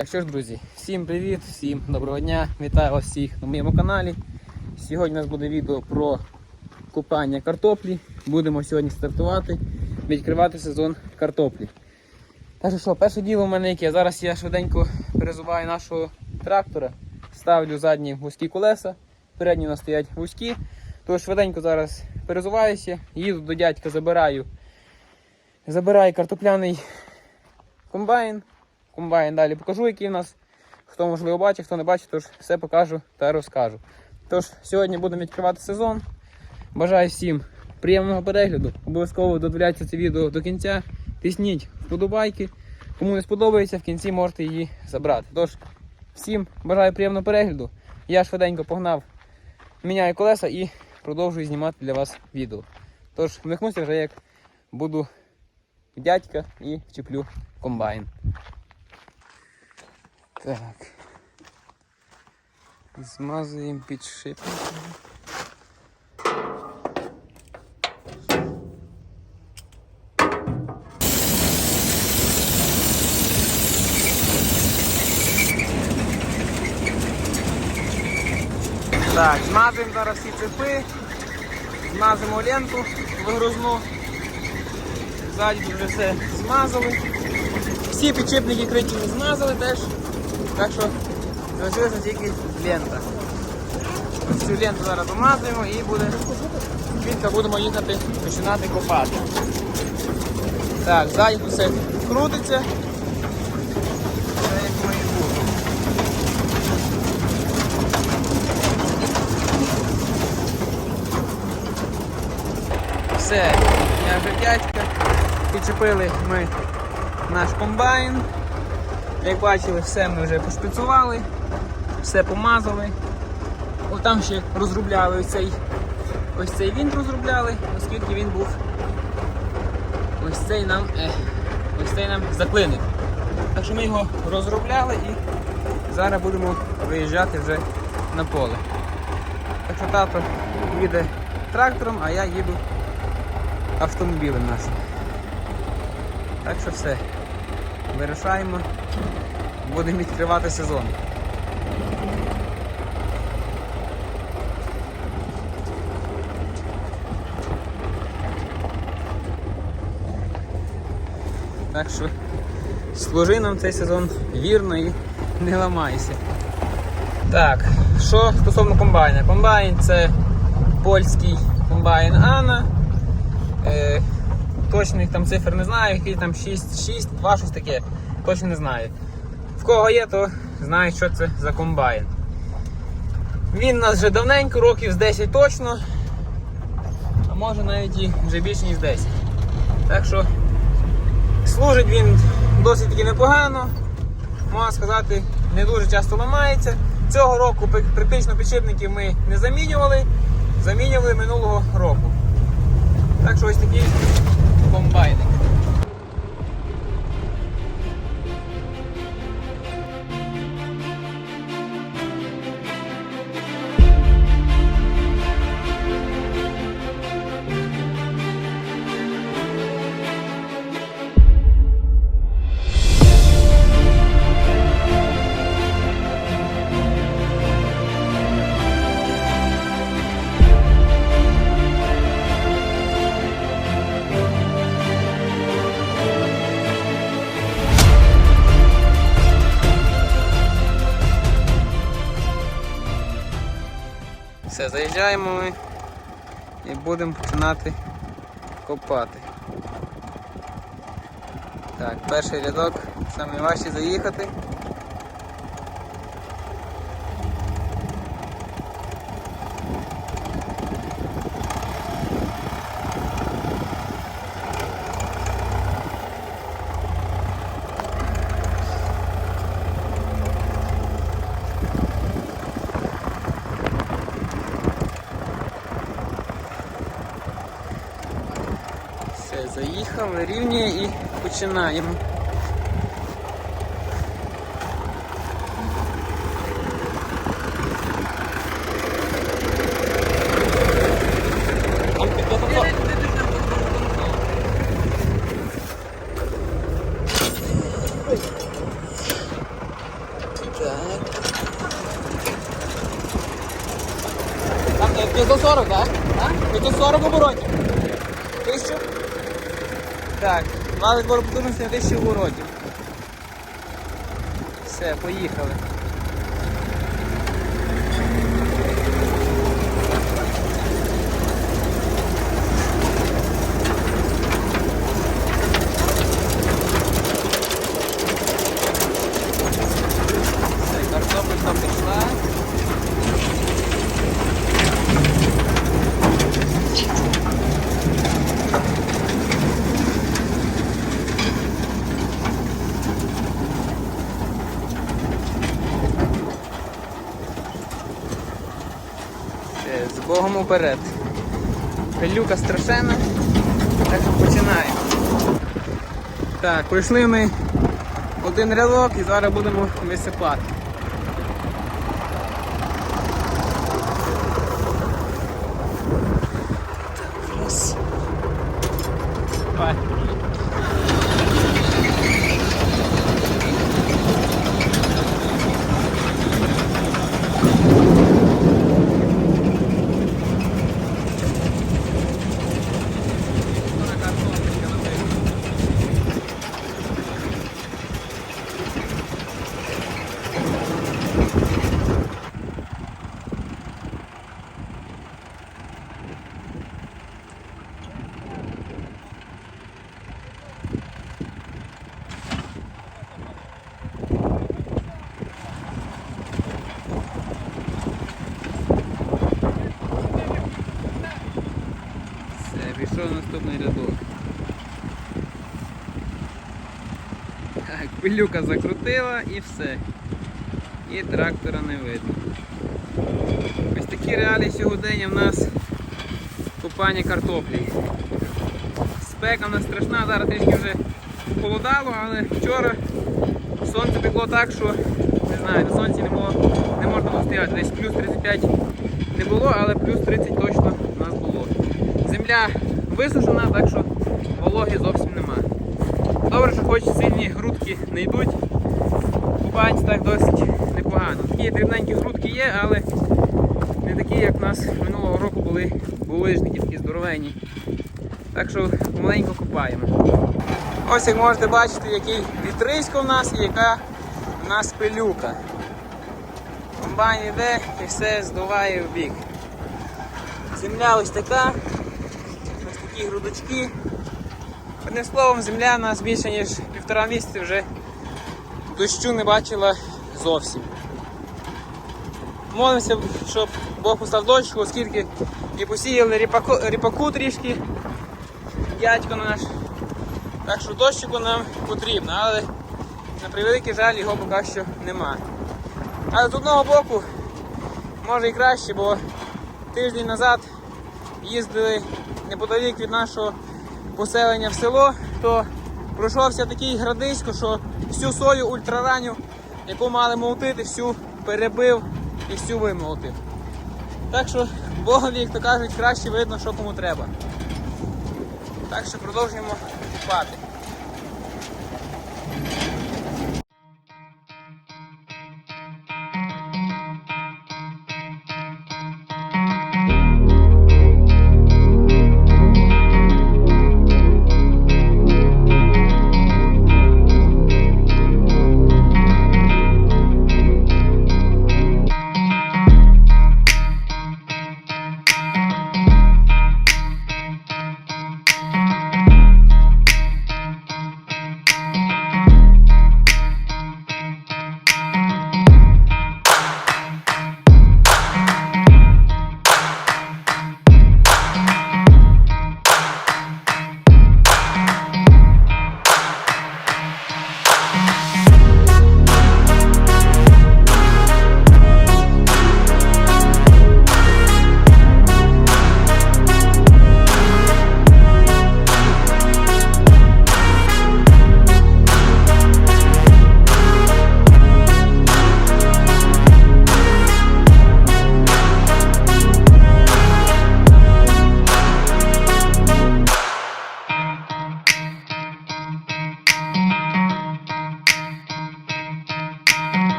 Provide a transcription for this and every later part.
Так що ж, друзі, всім привіт, всім доброго дня, вітаю вас всіх на моєму каналі. Сьогодні у нас буде відео про купання картоплі. Будемо сьогодні стартувати, відкривати сезон картоплі. Так що, перше діло в мене яке. Зараз я швиденько перезуваю нашого трактора, ставлю задні вузькі колеса, передні у нас стоять вузькі. Тож швиденько зараз перезуваюся, їду до дядька, забираю, забираю картопляний комбайн. Комбайн далі покажу, який у нас. Хто можливо бачить, хто не бачить, тож все покажу та розкажу. Тож, сьогодні будемо відкривати сезон. Бажаю всім приємного перегляду. Обов'язково додивляйте це відео до кінця. Тисніть вподобайки. Кому не сподобається, в кінці можете її забрати. Тож, всім бажаю приємного перегляду. Я швиденько погнав, міняю колеса і продовжую знімати для вас відео. Тож, вмикнуся вже як буду дядька і вчеплю комбайн. Так. Змазуємо підшипник. Так, змазуємо зараз всі цепи, змазуємо ленту вигрузну. Ззаді вже все змазали. Всі підшипники криті змазали теж. Так що залишилася тільки лента. Цю ленту зараз помазуємо і буде швидко будемо їхати починати копати. Так, тут все крутиться. Все, я вже дядька. Підчепили ми наш комбайн. Як бачили, все ми вже пошпицували, все помазали. От там ще розробляли ось цей, ось цей вінт розробляли, оскільки він був ось цей нам е, ось цей нам заклинив. Так що ми його розробляли і зараз будемо виїжджати вже на поле. Так що тато їде трактором, а я їду автомобілем нашим. Так що все. Вирушаємо. Будемо відкривати сезон. Так що служи нам цей сезон вірно і не ламайся. Так, що стосовно комбайна? Комбайн це польський комбайн Ана. Точних там цифр не знаю, який там 6, 6, 2, щось таке. Точно не знаю. В кого є, то знають, що це за комбайн. Він у нас вже давненько, років з 10 точно. А може навіть і вже більше ніж 10. Так що служить він досить таки непогано. Можна сказати, не дуже часто ламається. Цього року практично підшипників ми не замінювали, замінювали минулого року. Так що ось такий комбайник. Все, заїжджаємо ми і будемо починати копати. Так, перший рядок, саме важче заїхати. заїхав, рівнює і починаємо. Так. Там е, 540, так? А? 540 оборотів. Тисячу? Так, мали збору потужності на 1000 оборотів. Все, поїхали. Все, картопелька пішла. Все, з Люка страшенна. Так починаємо. Так, пройшли ми один рядок і зараз будемо висипати. Так, раз. Давай. Все, пішов наступний рядок. Так, пилюка закрутила і все. І трактора не видно. Ось такі реалії сьогодення в нас купання картоплі. Спека в нас страшна, зараз трішки вже похолодало, але вчора сонце пекло так, що не знаю, на сонці не, було, не можна було стояти. Десь плюс 35 не було, але плюс 30 точно у нас було. Земля висушена, так що вологи зовсім нема. Добре, що хоч сильні грудки не йдуть. Купається так досить непогано. Такі дрібненькі грудки є, але не такі, як в нас минулого року були булижники, такі здоровенні. Так що маленько купаємо. Ось як можете бачити, який вітрисько в нас і яка в нас пилюка. Комбайн йде і все здуває в бік. Земля ось така, такі грудочки. Одним словом, земля нас більше ніж півтора місяці вже дощу не бачила зовсім. Молимося, щоб Бог постав дощку, оскільки і посіяли ріпаку, ріпаку трішки, дядько наш. Так що дощику нам потрібно, але на превеликий жаль його поки що нема. Але з одного боку може і краще, бо тиждень назад їздили неподалік від нашого поселення в село, то пройшовся такий градисько, що всю сою ультраранню, яку мали молотити, всю перебив і всю вимолотив. Так що Богові, як то кажуть, краще видно, що кому треба. Так що продовжуємо купати.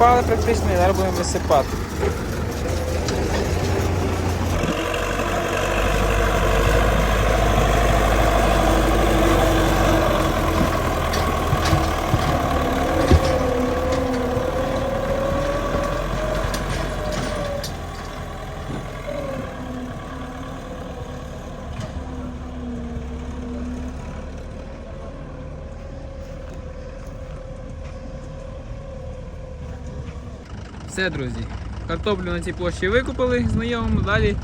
Накопали практично і зараз будемо висипати. Все, друзі. Картоплю на цій площі викупили знайомому, далі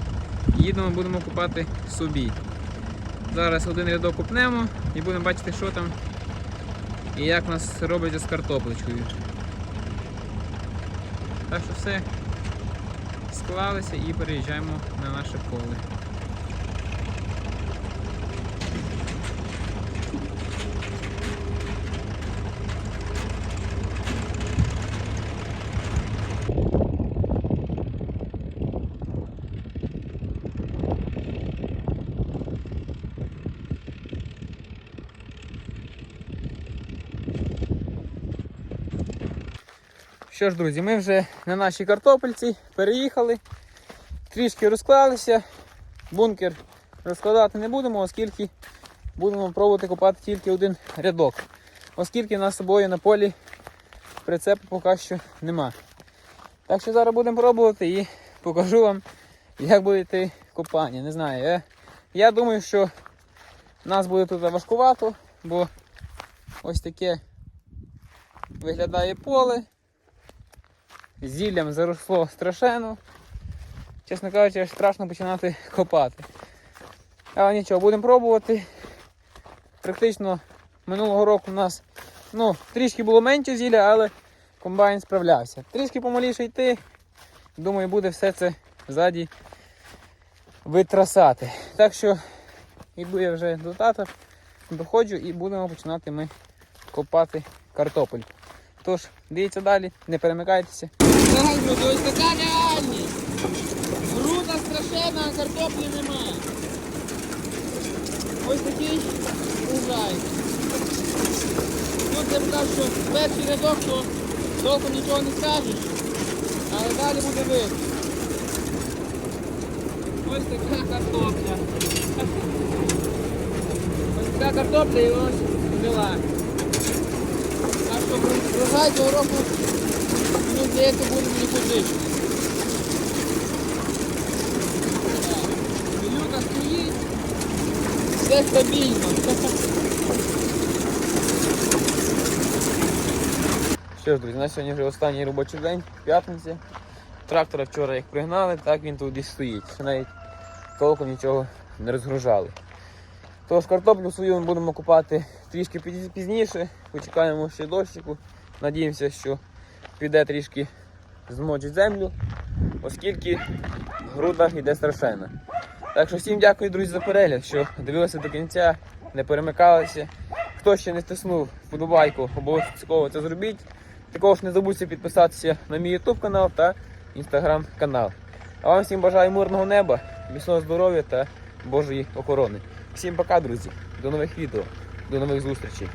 їдемо, будемо купати собі. Зараз один рядок купнемо і будемо бачити, що там і як у нас робиться з картоплечкою. Так що все склалися і переїжджаємо на наше поле. Що ж, друзі, ми вже на нашій картопельці переїхали, трішки розклалися. Бункер розкладати не будемо, оскільки будемо пробувати копати тільки один рядок. Оскільки нас з собою на полі прицепу поки що нема. Так що зараз будемо пробувати і покажу вам, як буде йти копання. Не знаю. Я, я думаю, що нас буде тут важкувато, бо ось таке виглядає поле зіллям заросло страшенно. Чесно кажучи, аж страшно починати копати. Але нічого, будемо пробувати. Практично минулого року у нас ну, трішки було менше зілля, але комбайн справлявся. Трішки помаліше йти. Думаю, буде все це ззаді витрасати. Так що йду я вже до тата, доходжу і будемо починати ми копати картопель. Тож, дивіться далі, не перемикайтеся. Так, друзі, ось така реальність. Груда страшенна, а картоплі немає. Ось такий урожай. Тут я б сказав, що перший рядок, то толком нічого не скажеш, але далі буде видно. Ось така картопля. Ось така картопля і ось взяла. Так що врожай цього року, мені здається, буде мені позичити. Люка стоїть, все стабільно. Що ж, друзі, на сьогодні вже останній робочий день, п'ятниця. Трактора вчора як пригнали, так він тут і стоїть. Навіть толком нічого не розгружали. Тож картоплю свою ми будемо купати трішки пізніше, почекаємо ще дощику. Надіємося, що піде трішки змочить землю, оскільки груда йде страшенно. Так що всім дякую, друзі, за перегляд, що дивилися до кінця, не перемикалися. Хто ще не стиснув вподобайку, обов'язково це зробіть. Також не забудьте підписатися на мій YouTube канал та Instagram канал. А вам всім бажаю мирного неба, міцного здоров'я та Божої охорони. Всім пока, друзі. До нових відео, до нових зустрічей.